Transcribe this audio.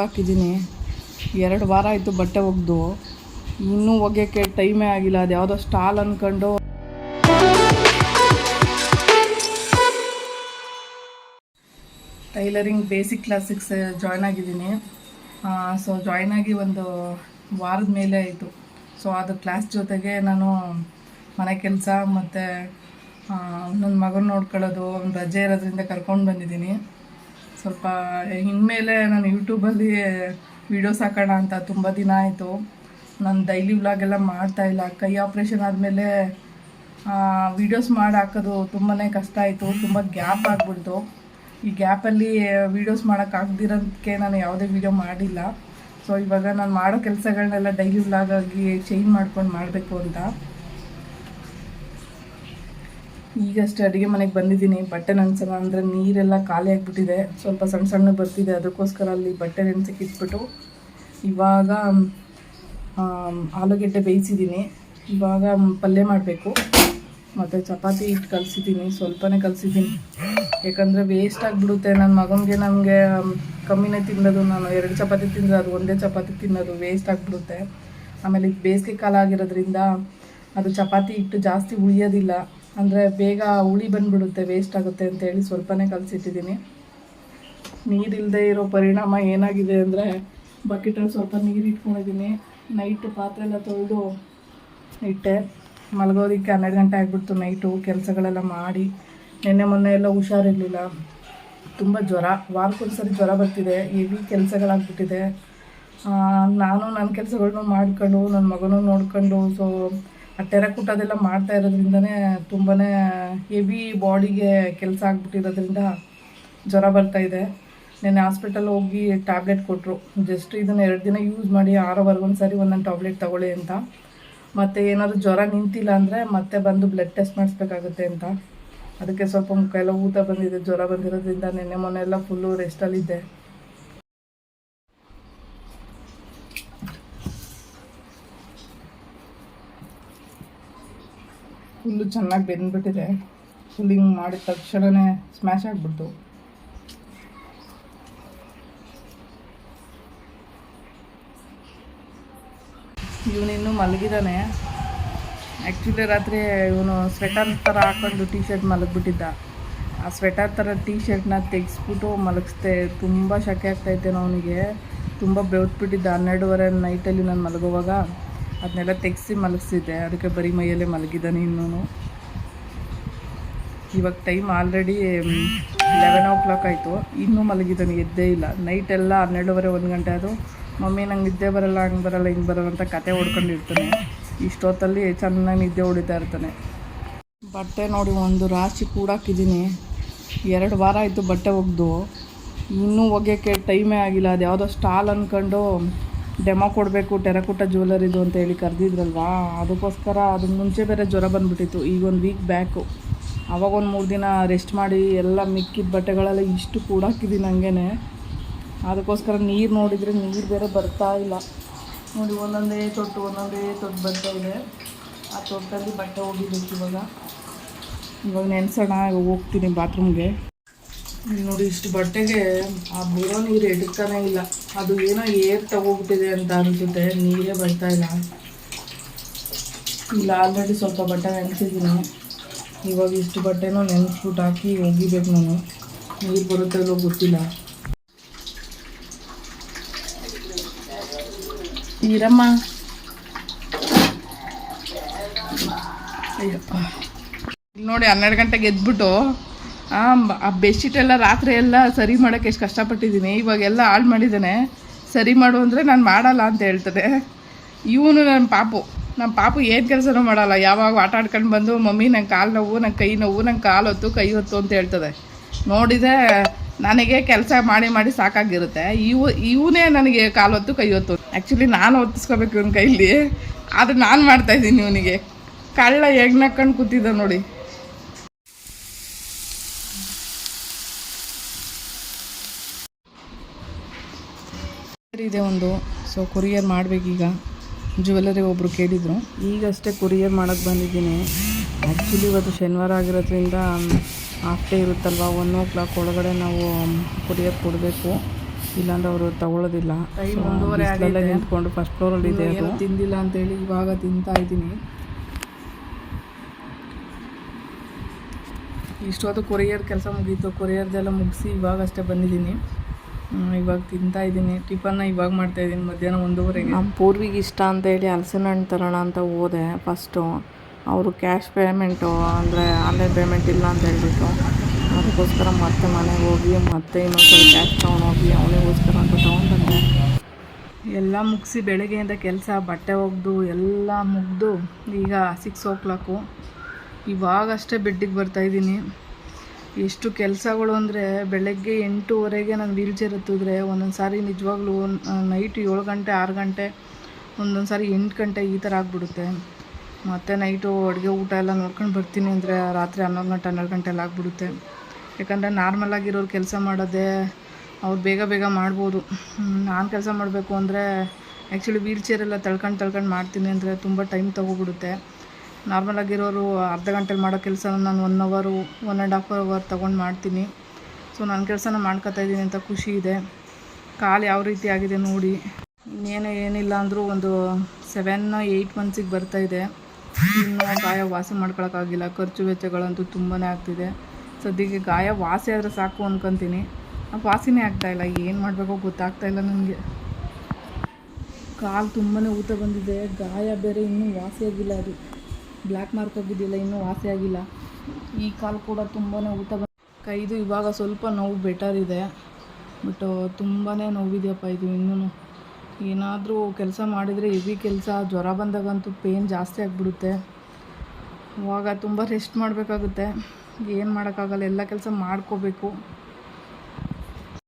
ಕೂಡಾಕಿದ್ದೀನಿ ಎರಡು ವಾರ ಆಯಿತು ಬಟ್ಟೆ ಒಗ್ದು. ಇನ್ನೂ ಒಗೆಯೋಕ್ಕೆ ಟೈಮೇ ಆಗಿಲ್ಲ. ಅದು ಯಾವುದೋ ಸ್ಟಾಲ್ ಅಂದ್ಕೊಂಡು ಟೈಲರಿಂಗ್ ಬೇಸಿಕ್ ಕ್ಲಾಸಿಕ್ಸ್ ಜಾಯ್ನ್ ಆಗಿದ್ದೀನಿ. ಸೊ ಜಾಯ್ನ್ ಆಗಿ ಒಂದು ವಾರದ ಮೇಲೆ ಆಯಿತು. ಸೊ ಅದು ಕ್ಲಾಸ್ ಜೊತೆಗೆ ನಾನು ಮನೆ ಕೆಲಸ ಮತ್ತು ನನ್ನ ಮಗನ ನೋಡ್ಕೊಳ್ಳೋದು, ಅವ್ನು ರಜೆ ಇರೋದ್ರಿಂದ ಕರ್ಕೊಂಡು ಬಂದಿದ್ದೀನಿ. ಸ್ವಲ್ಪ ಇನ್ಮೇಲೆ ನಾನು ಯೂಟ್ಯೂಬಲ್ಲಿ ವೀಡಿಯೋಸ್ ಹಾಕೋಣ ಅಂತ ತುಂಬ ದಿನ ಆಯಿತು. ನಾನು ಡೈಲಿ ವ್ಲಾಗೆಲ್ಲ ಮಾಡ್ತಾ ಇಲ್ಲ. ಕೈ ಆಪ್ರೇಷನ್ ಆದಮೇಲೆ ವೀಡಿಯೋಸ್ ಮಾಡಿ ಹಾಕೋದು ತುಂಬಾ ಕಷ್ಟ ಆಯಿತು. ತುಂಬ ಗ್ಯಾಪ್ ಆಗಿಬಿಡ್ತು. ಈ ಗ್ಯಾಪಲ್ಲಿ ವೀಡಿಯೋಸ್ ಮಾಡೋಕ್ಕಾಗ್ದಿರೋದಕ್ಕೆ ನಾನು ಯಾವುದೇ ವೀಡಿಯೋ ಮಾಡಿಲ್ಲ. ಸೊ ಇವಾಗ ನಾನು ಮಾಡೋ ಕೆಲಸಗಳನ್ನೆಲ್ಲ ಡೈಲಿ ವ್ಲಾಗಾಗಿ ಚೇಂಜ್ ಮಾಡ್ಕೊಂಡು ಮಾಡಬೇಕು ಅಂತ. ಈಗಷ್ಟೇ ಅಡುಗೆ ಮನೆಗೆ ಬಂದಿದ್ದೀನಿ. ಬಟ್ಟೆ ನೆನ್ಸೋಣ ಅಂದರೆ ನೀರೆಲ್ಲ ಖಾಲಿ ಆಗಿಬಿಟ್ಟಿದೆ. ಸ್ವಲ್ಪ ಸಣ್ಣ ಸಣ್ಣ ಬರ್ತಿದೆ. ಅದಕ್ಕೋಸ್ಕರ ಅಲ್ಲಿ ಬಟ್ಟೆ ನೆನ್ಸಕ್ಕೆ ಇಟ್ಬಿಟ್ಟು ಇವಾಗ ಆಲೂಗೆಡ್ಡೆ ಬೇಯಿಸಿದ್ದೀನಿ. ಇವಾಗ ಪಲ್ಯ ಮಾಡಬೇಕು. ಮತ್ತು ಚಪಾತಿ ಹಿಟ್ಟು ಕಲಿಸಿದ್ದೀನಿ. ಸ್ವಲ್ಪನೇ ಕಲಿಸಿದ್ದೀನಿ. ಯಾಕಂದರೆ ವೇಸ್ಟ್ ಆಗಿಬಿಡುತ್ತೆ. ನನ್ನ ಮಗನಿಗೆ ನನಗೆ ಕಮ್ಮಿನೇ ತಿನ್ನೋದು. ನಾನು ಎರಡು ಚಪಾತಿ ತಿಂದರೆ ಅದು ಒಂದೇ ಚಪಾತಿ ತಿನ್ನೋದು ವೇಸ್ಟ್ ಆಗಿಬಿಡುತ್ತೆ. ಆಮೇಲೆ ಬೇಸಿಗೆ ಕಾಲ ಆಗಿರೋದ್ರಿಂದ ಅದು ಚಪಾತಿ ಹಿಟ್ಟು ಜಾಸ್ತಿ ಉಳಿಯೋದಿಲ್ಲ. ಅಂದರೆ ಬೇಗ ಹುಳಿ ಬಂದುಬಿಡುತ್ತೆ ವೇಸ್ಟ್ ಆಗುತ್ತೆ ಅಂತೇಳಿ ಸ್ವಲ್ಪನೇ ಕಲಸಿಟ್ಟಿದ್ದೀನಿ. ನೀರಿಲ್ಲದೆ ಇರೋ ಪರಿಣಾಮ ಏನಾಗಿದೆ ಅಂದರೆ ಬಕೆಟಲ್ಲಿ ಸ್ವಲ್ಪ ನೀರು ಇಟ್ಕೊಂಡಿದ್ದೀನಿ. ನೈಟ್ ಪಾತ್ರೆ ಎಲ್ಲ ತೊಳೆದು ಇಟ್ಟೆ. ಮಲಗೋದಕ್ಕೆ ಹನ್ನೆರಡು ಗಂಟೆ ಆಗಿಬಿಡ್ತು ನೈಟು ಕೆಲಸಗಳೆಲ್ಲ ಮಾಡಿ. ನಿನ್ನೆ ಮೊನ್ನೆ ಎಲ್ಲ ಹುಷಾರಿರಲಿಲ್ಲ. ತುಂಬ ಜ್ವರ, ವಾರಕ್ಕೊಂದ್ಸರಿ ಜ್ವರ ಬರ್ತಿದೆ. ಹೆವಿ ಕೆಲಸಗಳಾಗ್ಬಿಟ್ಟಿದೆ. ನಾನು ನನ್ನ ಕೆಲಸಗಳನ್ನೂ ಮಾಡ್ಕೊಂಡು ನನ್ನ ಮಗನೂ ನೋಡ್ಕೊಂಡು ಸೊ ಆ ಟೆರಕುಟದೆಲ್ಲ ಮಾಡ್ತಾ ಇರೋದ್ರಿಂದನೇ ತುಂಬಾ ಹೆವಿ ಬಾಡಿಗೆ ಕೆಲಸ ಆಗ್ಬಿಟ್ಟಿರೋದ್ರಿಂದ ಜ್ವರ ಬರ್ತಾ ಇದೆ. ನೆನ್ನೆ ಹಾಸ್ಪಿಟಲ್ ಹೋಗಿ ಟ್ಯಾಬ್ಲೆಟ್ ಕೊಟ್ಟರು ಜಸ್ಟ್ ಇದನ್ನು ಎರಡು ದಿನ ಯೂಸ್ ಮಾಡಿ ಆರೋವರೆಗೆ ಒಂದು ಒಂದೊಂದು ಟ್ಯಾಬ್ಲೆಟ್ ತಗೊಳ್ಳಿ ಅಂತ. ಮತ್ತು ಏನಾದರೂ ಜ್ವರ ನಿಂತಿಲ್ಲ ಅಂದರೆ ಮತ್ತೆ ಬಂದು ಬ್ಲಡ್ ಟೆಸ್ಟ್ ಮಾಡಿಸ್ಬೇಕಾಗುತ್ತೆ ಅಂತ. ಅದಕ್ಕೆ ಸ್ವಲ್ಪ ಮುಖ ಎಲ್ಲ ಊತ ಬಂದಿದೆ, ಜ್ವರ ಬಂದಿರೋದ್ರಿಂದ ನೆನ್ನೆ ಮೊನ್ನೆ ಎಲ್ಲ ಫುಲ್ಲು ರೆಸ್ಟಲ್ಲಿದ್ದೆ ಫುಲ್ಲು ಚೆನ್ನಾಗಿ ಬೆಂದ್ಬಿಟ್ಟಿದೆ. ಫುಲ್ ಹಿಂಗೆ ಮಾಡಿದ ತಕ್ಷಣವೇ ಸ್ಮ್ಯಾಶ್ ಆಗಿಬಿಡ್ತು. ಇವನಿನ್ನೂ ಮಲಗಿದ್ದಾನೆ ಆ್ಯಕ್ಚುಲಿ ರಾತ್ರಿ ಇವನು ಸ್ವೆಟರ್ ಥರ ಹಾಕೊಂಡು ಟೀ ಶರ್ಟ್ ಮಲಗಿಬಿಟ್ಟಿದ್ದ. ಆ ಸ್ವೆಟರ್ ಥರ ಟೀ ಶರ್ಟ್ನ ತೆಗೆಸ್ಬಿಟ್ಟು ಮಲಗಿಸ್ದೆ. ತುಂಬ ಶಕೆ ಆಗ್ತಾಯಿತ್ತೇನೋ ಅವನಿಗೆ. ತುಂಬ ಬೆವ್ತ್ಬಿಟ್ಟಿದ್ದ ಹನ್ನೆರಡುವರೆ ನೈಟಲ್ಲಿ ನಾನು ಮಲಗುವಾಗ. ಅದನ್ನೆಲ್ಲ ತೆಗೆಸಿ ಮಲಗಿಸಿದ್ದೆ. ಅದಕ್ಕೆ ಬರೀ ಮೈಯಲ್ಲೇ ಮಲಗಿದ್ದಾನೆ ಇನ್ನೂ ಇವಾಗ time already eleven o'clock ಆಯಿತು. ಇನ್ನೂ ಮಲಗಿದ್ದಾನೆ, ಎದ್ದೇ ಇಲ್ಲ. ನೈಟೆಲ್ಲ ಹನ್ನೆರಡುವರೆ, ಒಂದು ಗಂಟೆ ಅದು ಮಮ್ಮಿ, ನಂಗೆ ನಿದ್ದೆ ಬರಲ್ಲ, ಹಂಗೆ ಬರಲ್ಲ, ಹಿಂಗೆ ಬರಲ್ಲ ಅಂತ ಕತೆ ಹೊಡ್ಕೊಂಡಿರ್ತಾನೆ ಇಷ್ಟೊತ್ತಲ್ಲಿ ಚೆನ್ನಾಗಿ ನಿದ್ದೆ ಹೊಡಿತಾ ಇರ್ತಾನೆ. ಬಟ್ಟೆ ನೋಡಿ ಒಂದು ರಾಶಿ ಕೂಡಾಕಿದ್ದೀನಿ. ಎರಡು ವಾರ ಆಯಿತು ಬಟ್ಟೆ ಒಗ್ದು. ಇನ್ನೂ ಒಗೆಯೋಕ್ಕೆ ಟೈಮೇ ಆಗಿಲ್ಲ. ಅದು ಯಾವುದೋ ಸ್ಟಾಲ್ ಅಂದ್ಕೊಂಡು ಡೆಮೋ ಕೊಡಬೇಕು, ಟೆರಕುಟ ಜ್ಯುವೆಲರಿದು ಅಂತ ಹೇಳಿ ಕರೆದಿದ್ರಲ್ವಾ? ಅದಕ್ಕೋಸ್ಕರ ಅದಕ್ಕೆ ಮುಂಚೆ ಬೇರೆ ಜ್ವರ ಬಂದುಬಿಟ್ಟಿತ್ತು. ಈಗ ಒಂದು ವೀಕ್ ಬ್ಯಾಕು ಅವಾಗ ಒಂದು ಮೂರು ದಿನ ರೆಸ್ಟ್ ಮಾಡಿ ಎಲ್ಲ ಮಿಕ್ಕಿದ ಬಟ್ಟೆಗಳೆಲ್ಲ ಇಷ್ಟು ಕೂಡಾಕಿದ್ದೀನಿ ಹಂಗೇ ಅದಕ್ಕೋಸ್ಕರ ನೀರು ನೋಡಿದರೆ ನೀರು ಬೇರೆ ಬರ್ತಾ ಇಲ್ಲ. ನೋಡಿ, ಒಂದೊಂದೇ ತೊಟ್ಟು ಒಂದೊಂದೇ ತೊಟ್ಟು ಬರ್ತಾ ಇದೆ. ಆ ತೊಟ್ಟಲ್ಲಿ ಬಟ್ಟೆ ಹೋಗಿಬೇಕು ಇವಾಗ. ಇವಾಗ ನೆನೆಸೋಣ ಹೋಗ್ತೀನಿ ಬಾತ್ರೂಮ್ಗೆ ನೋಡಿ ಇಷ್ಟು ಬಟ್ಟೆಗೆ ಆ ಬರೋ ನೀರು ಎಡ್ತಾನೆ ಇಲ್ಲ. ಅದು ಏನೋ ಏರ್ ತಗೋಗ್ಬಿಟ್ಟಿದೆ ಅಂತ ಅನಿಸುತ್ತೆ, ನೀರೇ ಬರ್ತಾ ಇಲ್ಲ. ಇಲ್ಲ ಆಲ್ರೆಡಿ ಸ್ವಲ್ಪ ಬಟ್ಟೆ ನೆನೆಸಿದ್ದೀನಿ. ಇವಾಗ ಇಷ್ಟು ಬಟ್ಟೆನೂ ನೆನೆಸ್ಬಿಟ್ಟು ಹಾಕಿ ಒಗಿಬೇಕು ನಾನು. ನೀರು ಬರುತ್ತೆ ಇಲ್ಲೋ ಗೊತ್ತಿಲ್ಲ. ಇಲ್ಲಿ ನೋಡಿ ಹನ್ನೆರಡು ಗಂಟೆಗೆ ಎದ್ಬಿಟ್ಟು ಆ ಬೆಡ್ಶೀಟ್ ಎಲ್ಲ ರಾತ್ರಿ ಎಲ್ಲ ಸರಿ ಮಾಡೋಕ್ಕೆ ಎಷ್ಟು ಕಷ್ಟಪಟ್ಟಿದ್ದೀನಿ. ಇವಾಗೆಲ್ಲ ಹಾಳು ಮಾಡಿದ್ದಾನೆ. ಸರಿ ಮಾಡು ಅಂದರೆ ನಾನು ಮಾಡಲ್ಲ ಅಂತ ಹೇಳ್ತದೆ. ಇವನು ನನ್ನ ಪಾಪು. ನಮ್ಮ ಪಾಪು ಏನು ಕೆಲಸನೂ ಮಾಡಲ್ಲ. ಯಾವಾಗ ಆಟ ಆಡ್ಕೊಂಡು ಬಂದು, ಮಮ್ಮಿ, ನಂಗೆ ಕಾಲು ನೋವು, ನಂಗೆ ಕೈ ನೋವು, ನಂಗೆ ಕಾಲು ಹೊತ್ತು, ಕೈ ಹೊತ್ತು ಅಂತ ಹೇಳ್ತದೆ. ನೋಡಿದೆ ನನಗೆ ಕೆಲಸ ಮಾಡಿ ಮಾಡಿ ಸಾಕಾಗಿರುತ್ತೆ. ಇವು, ಇವನೇ ನನಗೆ ಕಾಲು ಹೊತ್ತು, ಕೈ ಹೊತ್ತು. ಆ್ಯಕ್ಚುಲಿ ನಾನು ಹೊತ್ತಿಸ್ಕೋಬೇಕು ಇವನ ಕೈಲಿ. ಆದರೆ ನಾನು ಮಾಡ್ತಾಯಿದ್ದೀನಿ ಇವನಿಗೆ. ಕಳ್ಳ ಹೆಗ್ ನಕ್ಕೊಂಡು ಕೂತಿದ್ದ ನೋಡಿ. ಇದೆ ಒಂದು. ಸೊ ಕೊರಿಯರ್ ಮಾಡಬೇಕೀಗ ಜ್ಯುವೆಲರಿ ಒಬ್ಬರು ಕೇಳಿದರು. ಈಗಷ್ಟೇ ಕೊರಿಯರ್ ಮಾಡೋಕ್ಕೆ ಬಂದಿದ್ದೀನಿ. ಆ್ಯಕ್ಚುಲಿ ಇವತ್ತು ಶನಿವಾರ ಆಗಿರೋದ್ರಿಂದ ಹಾಫ್ ಡೇ ಇರುತ್ತಲ್ವ? ಒನ್ ಓ ಕ್ಲಾಕ್ ಒಳಗಡೆ ನಾವು ಕೊರಿಯರ್ ಕೊಡಬೇಕು. ಇಲ್ಲಾಂದ್ರೆ ಅವರು ತಗೊಳ್ಳೋದಿಲ್ಲ ಒಂದೂವರೆ. ನಿಂತ್ಕೊಂಡು ಫಸ್ಟ್ ಫ್ಲೋರಲ್ಲಿ ಇದೆ ಅದು. ತಿಂದಿಲ್ಲ ಅಂತೇಳಿ ಇವಾಗ ತಿಂತಾ ಇದ್ದೀನಿ. ಇಷ್ಟೊತ್ತು ಕೊರಿಯರ್ ಕೆಲಸ ಮುಗೀತು. ಕೊರಿಯರ್ದೆಲ್ಲ ಮುಗಿಸಿ ಇವಾಗಷ್ಟೇ ಬಂದಿದ್ದೀನಿ. ಇವಾಗ ತಿಂತಾ ಇದ್ದೀನಿ ಟಿಫನ್ನ ಇವಾಗ ಮಾಡ್ತಾ ಇದ್ದೀನಿ ಮಧ್ಯಾಹ್ನ ಒಂದೂವರೆಗೆ. ನಮ್ಮ ಪೂರ್ವಿಗೆ ಇಷ್ಟ ಅಂತ ಹೇಳಿ ಹಲಸಿನ ಹಣ್ಣು ತರೋಣ ಅಂತ ಹೋದೆ ಫಸ್ಟು ಅವರು ಕ್ಯಾಶ್ ಪೇಮೆಂಟು ಅಂದರೆ ಆನ್ಲೈನ್ ಪೇಮೆಂಟ್ ಇಲ್ಲ ಅಂತ ಹೇಳಿಬಿಟ್ಟು ಅದಕ್ಕೋಸ್ಕರ ಮತ್ತೆ ಮನೆಗೆ ಹೋಗಿ ಮತ್ತೆ ಇನ್ನೊಂದ್ಸಲ ಕ್ಯಾಶ್ ತೊಗೊಂಡೋಗಿ ಅವನಿಗೋಸ್ಕರ ಅಂತ ತೊಗೊಂಡ್ಬಂದೆ. ಎಲ್ಲ ಮುಗಿಸಿ ಬೆಳಗ್ಗೆಯಿಂದ ಕೆಲಸ ಬಟ್ಟೆ ಒಗೆದು ಎಲ್ಲ ಮುಗಿದು ಈಗ ಸಿಕ್ಸ್ ಓ ಕ್ಲಾಕು ಇವಾಗಷ್ಟೇ ಬೆಡ್ಡಿಗೆ ಬರ್ತಾಯಿದ್ದೀನಿ ಎಷ್ಟು ಕೆಲಸಗಳು ಅಂದರೆ ಬೆಳಗ್ಗೆ ಎಂಟೂವರೆಗೆ ನಾನು ವೀಲ್ ಚೇರ್ ಹತ್ತಿದ್ರೆ ಒಂದೊಂದು ಸಾರಿ ನಿಜವಾಗ್ಲೂ ನೈಟ್ ಏಳು ಗಂಟೆ, ಆರು ಗಂಟೆ, ಒಂದೊಂದು ಸಾರಿ ಎಂಟು ಗಂಟೆ ಈ ಥರ ಆಗಿಬಿಡುತ್ತೆ. ಮತ್ತು ನೈಟು ಅಡುಗೆ ಊಟ ಎಲ್ಲ ನೋಡ್ಕೊಂಡು ಬರ್ತೀನಿ ಅಂದರೆ ರಾತ್ರಿ ಹನ್ನೊಂದು ಗಂಟೆ, ಹನ್ನೆರಡು ಗಂಟೆ ಎಲ್ಲ ಆಗಿಬಿಡುತ್ತೆ. ಯಾಕಂದರೆ ನಾರ್ಮಲ್ ಆಗಿರೋರು ಕೆಲಸ ಮಾಡೋದೇ ಅವ್ರು ಬೇಗ ಬೇಗ ಮಾಡ್ಬೋದು. ನಾನು ಕೆಲಸ ಮಾಡಬೇಕು ಅಂದರೆ ಆ್ಯಕ್ಚುಲಿ ವೀಲ್ ಚೇರೆಲ್ಲ ತಳ್ಕೊಂಡು ತಳ್ಕೊಂಡು ಮಾಡ್ತೀನಿ ಅಂದರೆ ತುಂಬ ಟೈಮ್ ತೊಗೊಬಿಡುತ್ತೆ. ನಾರ್ಮಲ್ ಆಗಿರೋರು ಅರ್ಧ ಗಂಟೆಲಿ ಮಾಡೋ ಕೆಲಸ ನಾನು ಒನ್ ಅವರು ಒನ್ ಆ್ಯಂಡ್ ಹಾಫ್ ಅವರ್ ತೊಗೊಂಡು ಮಾಡ್ತೀನಿ. ಸೊ ನನ್ನ ಕೆಲಸನ ಮಾಡ್ಕೊತಾ ಇದ್ದೀನಿ ಅಂತ ಖುಷಿ ಇದೆ. ಕಾಲು ಯಾವ ರೀತಿ ಆಗಿದೆ ನೋಡಿ. ಇನ್ನೇನು ಏನಿಲ್ಲ ಅಂದರೂ ಒಂದು ಸೆವೆನ್ ಏಯ್ಟ್ ಮಂತ್ಸಿಗೆ ಬರ್ತಾಯಿದೆ ಇನ್ನೂ ಗಾಯ ವಾಸಿ ಮಾಡ್ಕೊಳಕ್ಕಾಗಿಲ್ಲ ಖರ್ಚು ವೆಚ್ಚಗಳಂತೂ ತುಂಬಾ ಆಗ್ತಿದೆ. ಸದ್ಯಕ್ಕೆ ಗಾಯ ವಾಸಿ ಆದರೆ ಸಾಕು ಅಂದ್ಕೊತೀನಿ ವಾಸಿನೇ ಆಗ್ತಾಯಿಲ್ಲ ಏನು ಮಾಡಬೇಕೋ ಗೊತ್ತಾಗ್ತಾ ಇಲ್ಲ ನನಗೆ. ಕಾಲು ತುಂಬಾ ಊತ ಬಂದಿದೆ. ಗಾಯ ಬೇರೆ ಇನ್ನೂ ವಾಸಿಯಾಗಿಲ್ಲ ಅದು. ಬ್ಲ್ಯಾಕ್ ಮಾರ್ಕ್ ಆಗಿದ್ದಿಲ್ಲ ಇನ್ನೂ ವಾಸಿಯಾಗಿಲ್ಲ ಈ ಕಾಲು ಕೂಡ ತುಂಬಾ ಊತ ಬಂದ ಕೈದು ಇವಾಗ ಸ್ವಲ್ಪ ನೋವು ಬೆಟರ್ ಇದೆ. ಬಟ್ ತುಂಬಾ ನೋವಿದೆಯಪ್ಪ ಇದು ಇನ್ನೂ ಏನಾದರೂ ಕೆಲಸ ಮಾಡಿದರೆ ಹೆವಿ ಕೆಲಸ, ಜ್ವರ ಬಂದಾಗಂತೂ ಪೇನ್ ಜಾಸ್ತಿ ಆಗಿಬಿಡುತ್ತೆ. ಅವಾಗ ತುಂಬ ರೆಸ್ಟ್ ಮಾಡಬೇಕಾಗುತ್ತೆ. ಏನು ಮಾಡೋಕ್ಕಾಗಲ್ಲ, ಎಲ್ಲ ಕೆಲಸ ಮಾಡ್ಕೋಬೇಕು.